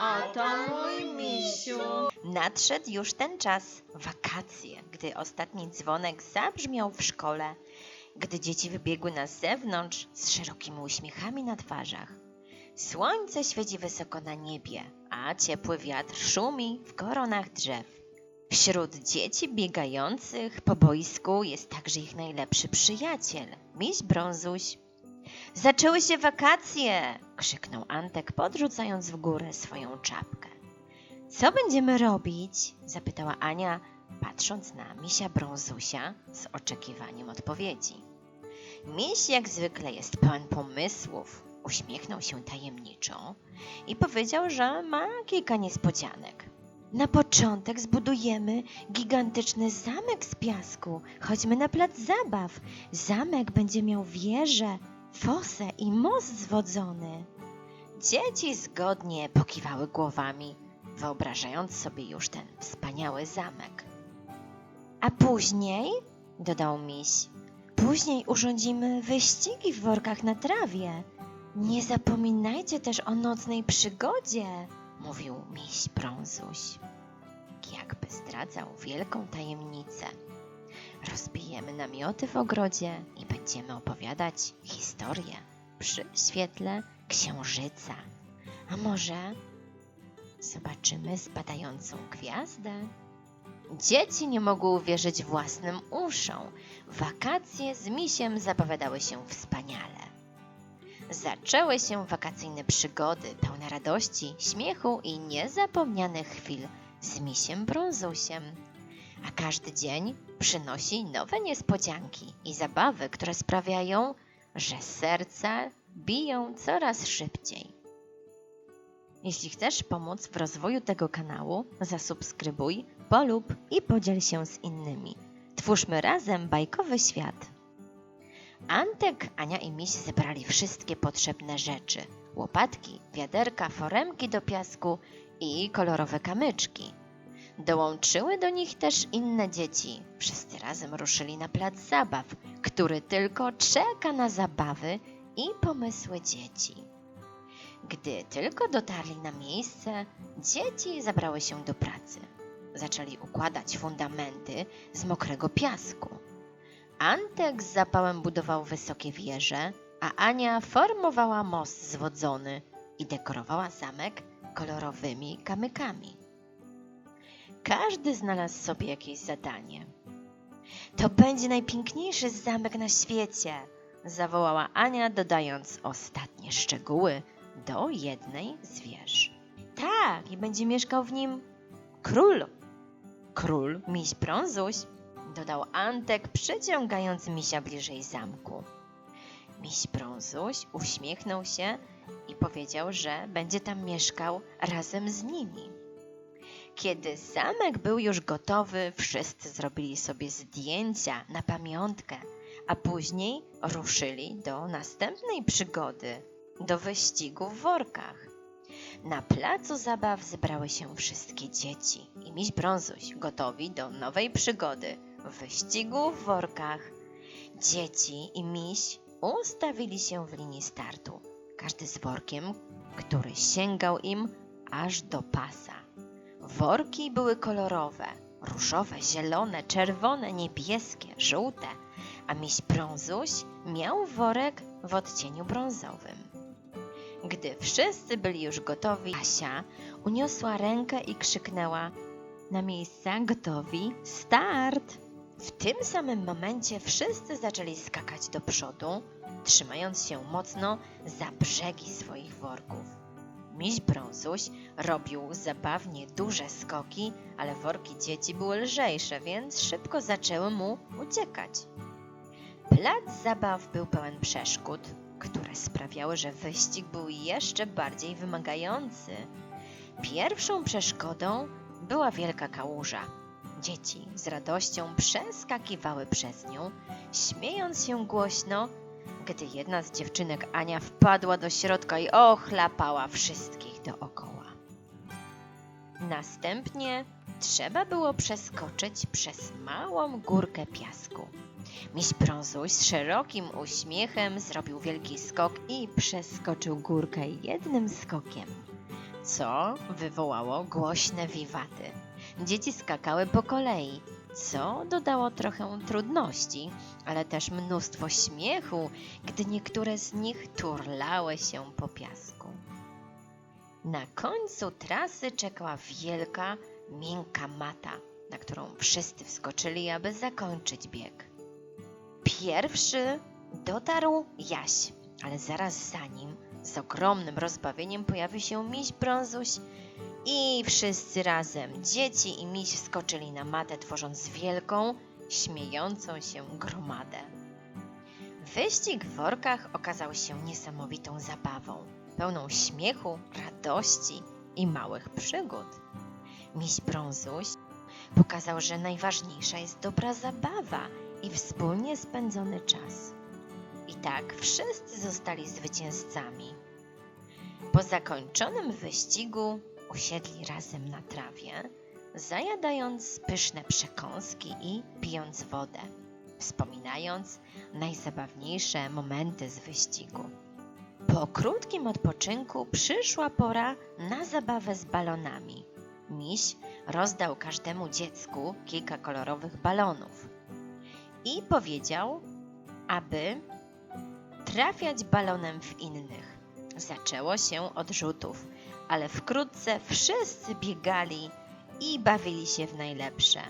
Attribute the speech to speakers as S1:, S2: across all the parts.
S1: Oto mój misiu.
S2: Nadszedł już ten czas, wakacje, gdy ostatni dzwonek zabrzmiał w szkole, gdy dzieci wybiegły na zewnątrz z szerokimi uśmiechami na twarzach. Słońce świeci wysoko na niebie, a ciepły wiatr szumi w koronach drzew. Wśród dzieci biegających po boisku jest także ich najlepszy przyjaciel, miś Brązuś. Zaczęły się wakacje! krzyknął Antek, podrzucając w górę swoją czapkę. Co będziemy robić? zapytała Ania, patrząc na misia Brązusia z oczekiwaniem odpowiedzi. Miś jak zwykle jest pełen pomysłów. Uśmiechnął się tajemniczo i powiedział, że ma kilka niespodzianek. Na początek zbudujemy gigantyczny zamek z piasku. Chodźmy na plac zabaw. Zamek będzie miał wieżę, fosę i most zwodzony. Dzieci zgodnie pokiwały głowami, wyobrażając sobie już ten wspaniały zamek. A później, dodał miś, później urządzimy wyścigi w workach na trawie. Nie zapominajcie też o nocnej przygodzie, mówił miś Brązuś. Jakby zdradzał wielką tajemnicę. Rozbijemy namioty w ogrodzie i będziemy opowiadać historię przy świetle księżyca. A może zobaczymy spadającą gwiazdę? Dzieci nie mogły uwierzyć własnym uszom. Wakacje z misiem zapowiadały się wspaniale. Zaczęły się wakacyjne przygody pełne radości, śmiechu i niezapomnianych chwil z misiem Brązusiem. A każdy dzień przynosi nowe niespodzianki i zabawy, które sprawiają, że serca biją coraz szybciej. Jeśli chcesz pomóc w rozwoju tego kanału, zasubskrybuj, polub i podziel się z innymi. Twórzmy razem bajkowy świat. Antek, Ania i Miś zebrali wszystkie potrzebne rzeczy: łopatki, wiaderka, foremki do piasku i kolorowe kamyczki. Dołączyły do nich też inne dzieci. Wszyscy razem ruszyli na plac zabaw, który tylko czeka na zabawy i pomysły dzieci. Gdy tylko dotarli na miejsce, dzieci zabrały się do pracy. Zaczęli układać fundamenty z mokrego piasku. Antek z zapałem budował wysokie wieże, a Ania formowała most zwodzony i dekorowała zamek kolorowymi kamykami. Każdy znalazł sobie jakieś zadanie. To będzie najpiękniejszy zamek na świecie, zawołała Ania, dodając ostatnie szczegóły do jednej z wież. Tak, i będzie mieszkał w nim król. Król, miś Brązuś, dodał Antek, przyciągając misia bliżej zamku. Miś Brązuś uśmiechnął się i powiedział, że będzie tam mieszkał razem z nimi. Kiedy zamek był już gotowy, wszyscy zrobili sobie zdjęcia na pamiątkę, a później ruszyli do następnej przygody do wyścigu w workach. Na placu zabaw zebrały się wszystkie dzieci i miś Brązuś gotowi do nowej przygody wyścigu w workach. Dzieci i miś ustawili się w linii startu, każdy z workiem, który sięgał im aż do pasa. Worki były kolorowe, różowe, zielone, czerwone, niebieskie, żółte, a miś Brązuś miał worek w odcieniu brązowym. Gdy wszyscy byli już gotowi, Asia uniosła rękę i krzyknęła: Na miejsca, gotowi, start! W tym samym momencie wszyscy zaczęli skakać do przodu, trzymając się mocno za brzegi swoich worków. Miś Brązuś robił zabawnie duże skoki, ale worki dzieci były lżejsze, więc szybko zaczęły mu uciekać. Plac zabaw był pełen przeszkód, które sprawiały, że wyścig był jeszcze bardziej wymagający. Pierwszą przeszkodą była wielka kałuża. Dzieci z radością przeskakiwały przez nią, śmiejąc się głośno, gdy jedna z dziewczynek Ania wpadła do środka i ochlapała wszystkich dookoła. Następnie trzeba było przeskoczyć przez małą górkę piasku. Miś Brązuś z szerokim uśmiechem zrobił wielki skok i przeskoczył górkę jednym skokiem. co wywołało głośne wiwaty. Dzieci skakały po kolei, co dodało trochę trudności, ale też mnóstwo śmiechu, gdy niektóre z nich turlały się po piasku. Na końcu trasy czekała wielka, miękka mata, na którą wszyscy wskoczyli, aby zakończyć bieg. Pierwszy dotarł Jaś, ale zaraz za nim z ogromnym rozbawieniem pojawił się miś brązuś i wszyscy razem, dzieci i miś, wskoczyli na matę, tworząc wielką, śmiejącą się gromadę. Wyścig w workach okazał się niesamowitą zabawą, pełną śmiechu, radości i małych przygód. Miś brązuś pokazał, że najważniejsza jest dobra zabawa i wspólnie spędzony czas. I tak wszyscy zostali zwycięzcami. Po zakończonym wyścigu usiedli razem na trawie, zajadając pyszne przekąski i pijąc wodę, wspominając najzabawniejsze momenty z wyścigu. Po krótkim odpoczynku przyszła pora na zabawę z balonami. Miś rozdał każdemu dziecku kilka kolorowych balonów i powiedział, aby trafiać balonem w innych. Zaczęło się od rzutów, ale wkrótce wszyscy biegali i bawili się w najlepsze.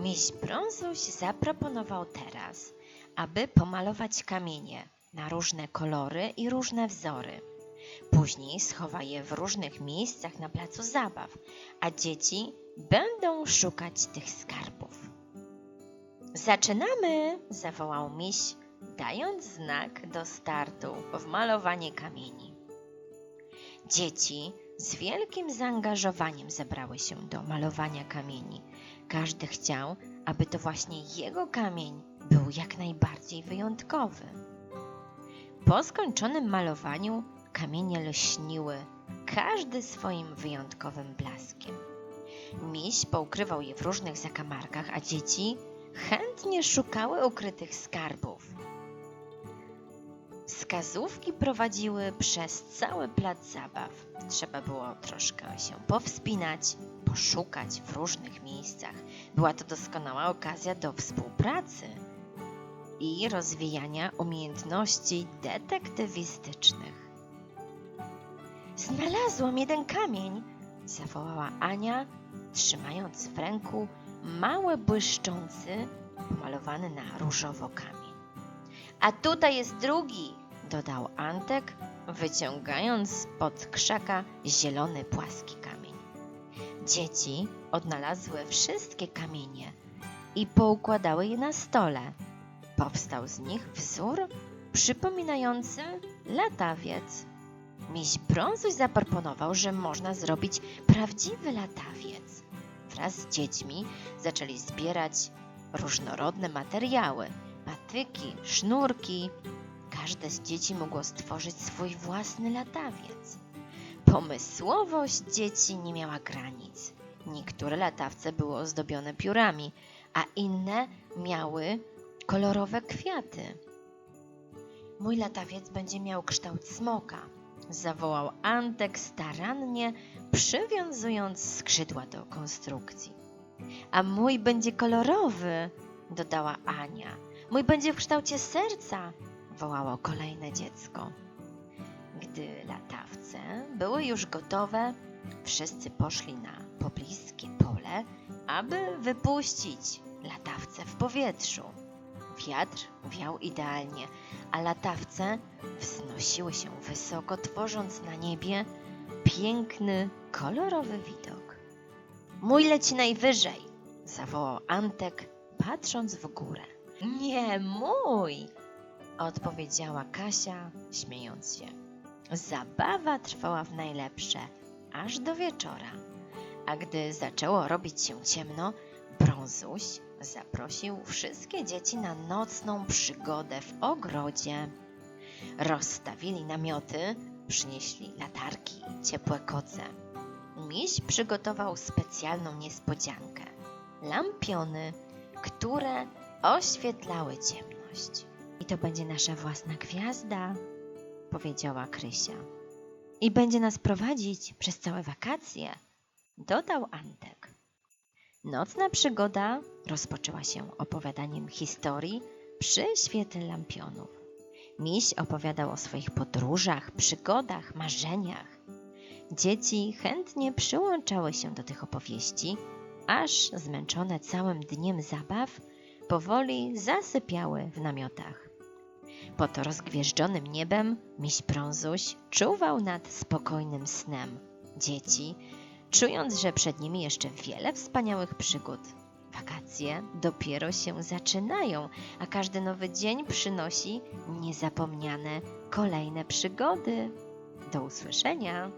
S2: Miś Brązuś zaproponował teraz, aby pomalować kamienie na różne kolory i różne wzory. Później schowa je w różnych miejscach na placu zabaw, a dzieci będą szukać tych skarbów. Zaczynamy! zawołał miś, dając znak do startu w malowanie kamieni. Dzieci z wielkim zaangażowaniem zebrały się do malowania kamieni. Każdy chciał, aby to właśnie jego kamień był jak najbardziej wyjątkowy. Po skończonym malowaniu kamienie lśniły, każdy swoim wyjątkowym blaskiem. Miś poukrywał je w różnych zakamarkach, a dzieci chętnie szukały ukrytych skarbów. Wskazówki prowadziły przez cały plac zabaw. Trzeba było troszkę się powspinać, poszukać w różnych miejscach. Była to doskonała okazja do współpracy i rozwijania umiejętności detektywistycznych. Znalazłam jeden kamień! zawołała Ania, trzymając w ręku mały błyszczący, pomalowany na różowo kamień. A tutaj jest drugi, dodał Antek, wyciągając spod krzaka zielony płaski kamień. Dzieci odnalazły wszystkie kamienie i poukładały je na stole. Powstał z nich wzór przypominający latawiec. Miś Brązuś zaproponował, że można zrobić prawdziwy latawiec. Wraz z dziećmi zaczęli zbierać różnorodne materiały, patyki, sznurki. Każde z dzieci mogło stworzyć swój własny latawiec. Pomysłowość dzieci nie miała granic. Niektóre latawce były ozdobione piórami, a inne miały kolorowe kwiaty. Mój latawiec będzie miał kształt smoka, zawołał Antek starannie, przywiązując skrzydła do konstrukcji. A mój będzie kolorowy, dodała Ania. Mój będzie w kształcie serca, wołało kolejne dziecko. Gdy latawce były już gotowe, wszyscy poszli na pobliskie pole, aby wypuścić latawce w powietrzu. Wiatr wiał idealnie, a latawce wznosiły się wysoko, tworząc na niebie piękny, kolorowy widok. Mój leci najwyżej, zawołał Antek, patrząc w górę. Nie mój, odpowiedziała Kasia, śmiejąc się. Zabawa trwała w najlepsze, aż do wieczora. A gdy zaczęło robić się ciemno, Brązuś zaprosił wszystkie dzieci na nocną przygodę w ogrodzie. Rozstawili namioty, przynieśli latarki i ciepłe koce. Miś przygotował specjalną niespodziankę lampiony, które oświetlały ciemność. I to będzie nasza własna gwiazda, powiedziała Krysia. i będzie nas prowadzić przez całe wakacje, dodał Antek. Nocna przygoda rozpoczęła się opowiadaniem historii przy świetle lampionów. Miś opowiadał o swoich podróżach, przygodach, marzeniach. Dzieci chętnie przyłączały się do tych opowieści, aż zmęczone całym dniem zabaw, powoli zasypiały w namiotach. Pod rozgwieżdżonym niebem miś Brązuś czuwał nad spokojnym snem. Dzieci, czując, że przed nimi jeszcze wiele wspaniałych przygód. Wakacje dopiero się zaczynają, a każdy nowy dzień przynosi niezapomniane kolejne przygody. Do usłyszenia!